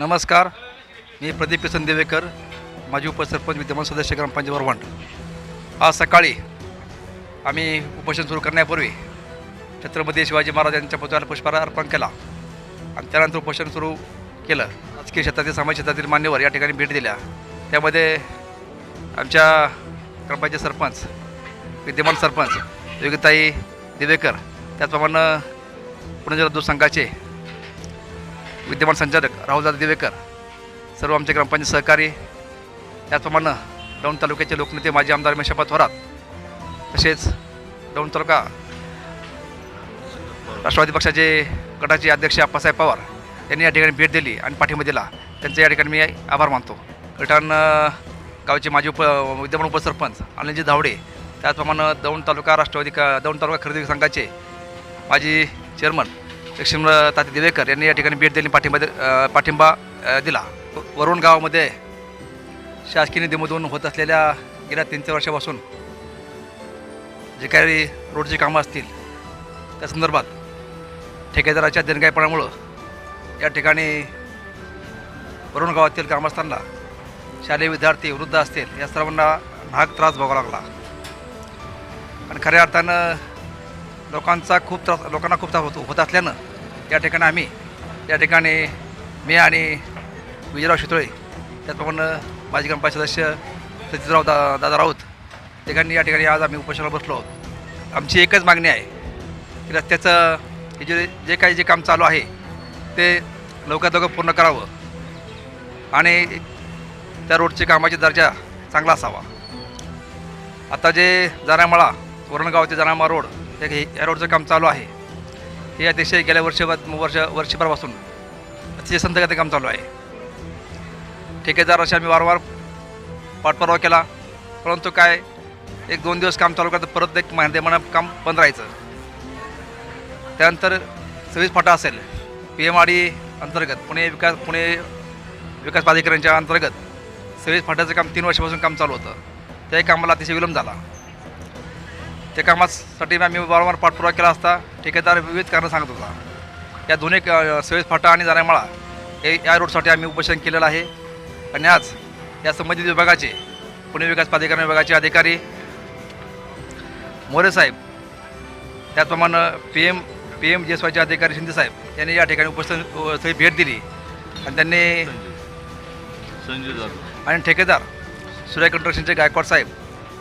नमस्कार मी प्रदीप किसन देवेकर माजी उपसरपंच विद्यमान सदस्य ग्रामपंचायत वरवंट आज सकाळी आम्ही उपोषण सुरू करण्यापूर्वी छत्रपती शिवाजी महाराज यांच्या पुतळ्याला पुष्पहार अर्पण केला आणि त्यानंतर उपोषण सुरू केलं. राजकीय क्षेत्रातील सामाजिक क्षेत्रातील मान्यवर या ठिकाणी भेट दिल्या. त्यामध्ये आमच्या ग्रामपंचायत सरपंच विद्यमान सरपंच योगिताई दिवेकर त्याचप्रमाणे पुणे जिल्हा दूध संघाचे विद्यमान संचालक राहुलदादा दिवेकर सर्व आमचे ग्रामपंचायत सहकारी त्याचप्रमाणे दौंड तालुक्याचे लोकनेते माजी आमदार मेशापा थोरात तसेच दौंड तालुका राष्ट्रवादी पक्षाचे गटाचे अध्यक्ष अप्पासाहेब पवार यांनी या ठिकाणी भेट दिली आणि पाठिंबा दिला. त्यांचे या ठिकाणी मी आभार मानतो. गटान गावचे माजी उप विद्यमान उपसरपंच अनिलजी धावडे त्याचप्रमाणे दौंड तालुका राष्ट्रवादी का दौंड तालुका खरेदी संघाचे माजी चेअरमन लक्ष्मण ताते दिवेकर यांनी या ठिकाणी भेट दिली पाठिंबा पाठिंबा दिला. वरुण गावामध्ये शासकीय निधीमधून होत असलेल्या गेल्या तीन चार वर्षापासून जे काही रोडची कामं असतील त्या संदर्भात ठेकेदाराच्या दिनगायपणामुळं या ठिकाणी वरुण गावातील ग्रामस्थांना शालेय विद्यार्थी वृद्ध असतील या सर्वांना नाहक त्रास भोगावा लागला. आणि खऱ्या अर्थानं लोकांचा खूप त्रास लोकांना खूप त्रास होत होत असल्यानं या ठिकाणी आम्ही या ठिकाणी मी आणि विजयराव शितोळे त्याचप्रमाणे माजी ग्रामपंचायत सदस्य सतीशराव दा दादा राऊत तिघांनी या ठिकाणी आज आम्ही उपोषणाला बसलो आहोत. आमची एकच मागणी आहे की रस्त्याचं हे जे जे काही जे काम चालू आहे ते लवकरात लवकर पूर्ण करावं आणि त्या रोडची कामाची दर्जा चांगला असावा. आता जे जानामळा वरणगाव ते जानामळा रोड हे- या रोडचं काम चालू आहे. हे अतिशय गेल्या वर्ष वर्ष वर्षभरापासून अतिशय संतगती काम चालू आहे. ठेकेदार असे आम्ही वारंवार पाठपुरावा केला परंतु काय एक दोन दिवस काम चालू करतं परत एक महिन्या म्हणा काम बंद राहायचं. त्यानंतर सव्वीस फाटा असेल पी एम आर डी अंतर्गत पुणे विकास पुणे विकास प्राधिकरणच्या अंतर्गत सव्वीस फाट्याचं काम तीन वर्षापासून काम चालू होतं. त्याही कामाला अतिशय विलंब झाला. त्या कामासाठी आम्ही वारंवार पाठपुरावा केला असता. ठेकेदार विविध कारणं सांगत होता. या दोन्ही क- सव्वीस फाटा आणि जाण्यामाळा हे या रोडसाठी आम्ही उपोषण केलेलं आहे. आणि आज या संबंधित विभागाचे पुणे विकास प्राधिकरण विभागाचे अधिकारी मोरे साहेब त्याचप्रमाणे P M P M G S वायचे अधिकारी शिंदे साहेब यांनी या ठिकाणी उपस्थित भेट दिली. आणि त्यांनी आणि ठेकेदार सूर्य कंस्ट्रक्शनचे गायकवाड साहेब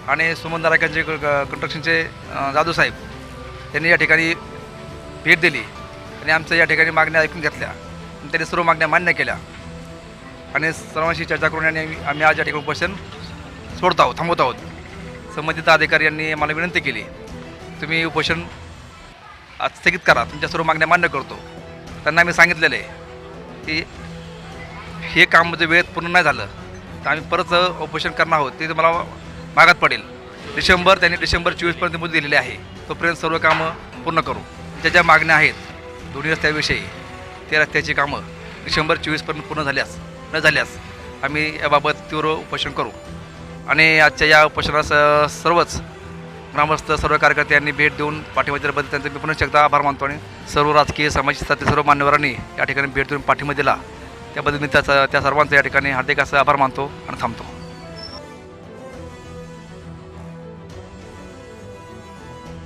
आणि सुमन दराक्यांचे कंस्ट्रक्शनचे अ, जाधव साहेब यांनी या ठिकाणी भेट दिली. आणि आमच्या या ठिकाणी मागण्या ऐकून घेतल्या. आणि त्यांनी सर्व मागण्या मान्य केल्या. आणि सर्वांशी चर्चा करून आणि आम्ही- आम्ही आज या ठिकाणी उपोषण सोडत आहोत थांबवत आहोत. संबंधित अधिकारी यांनी मला विनंती केली. तुम्ही उपोषण स्थगित करा. तुमच्या सर्व मागण्या मान्य करतो. त्यांना आम्ही सांगितलेलं आहे की हे काम म्हणजे वेळेत पूर्ण नाही झालं. तर आम्ही परत उपोषण करणार आहोत. ते मला मागात पडेल. डिसेंबर त्यांनी डिसेंबर चोवीसपर्यंत मुदत दिलेली आहे. तोपर्यंत सर्व कामं पूर्ण करू. ज्या ज्या मागण्या आहेत दोन्ही रस्त्याविषयी त्या रस्त्याची कामं डिसेंबर चोवीसपर्यंत पूर्ण झाल्यास न झाल्यास आम्ही याबाबत तीव्र उपोषण करू. आणि आजच्या या उपोषणास सर्वच ग्रामस्थ सर्व कार्यकर्त्यांनी भेट देऊन पाठिंबा दिल्याबद्दल त्यांचा मी पुन्हा एकदा आभार मानतो आणि सर्व राजकीय सामाजिक स्तरातील सर्व मान्यवरांनी या ठिकाणी भेट देऊन पाठिंबा दिला. त्याबद्दल मी त्याचा त्या सर्वांचा या ठिकाणी हार्दिक असं आभार मानतो आणि थांबतो.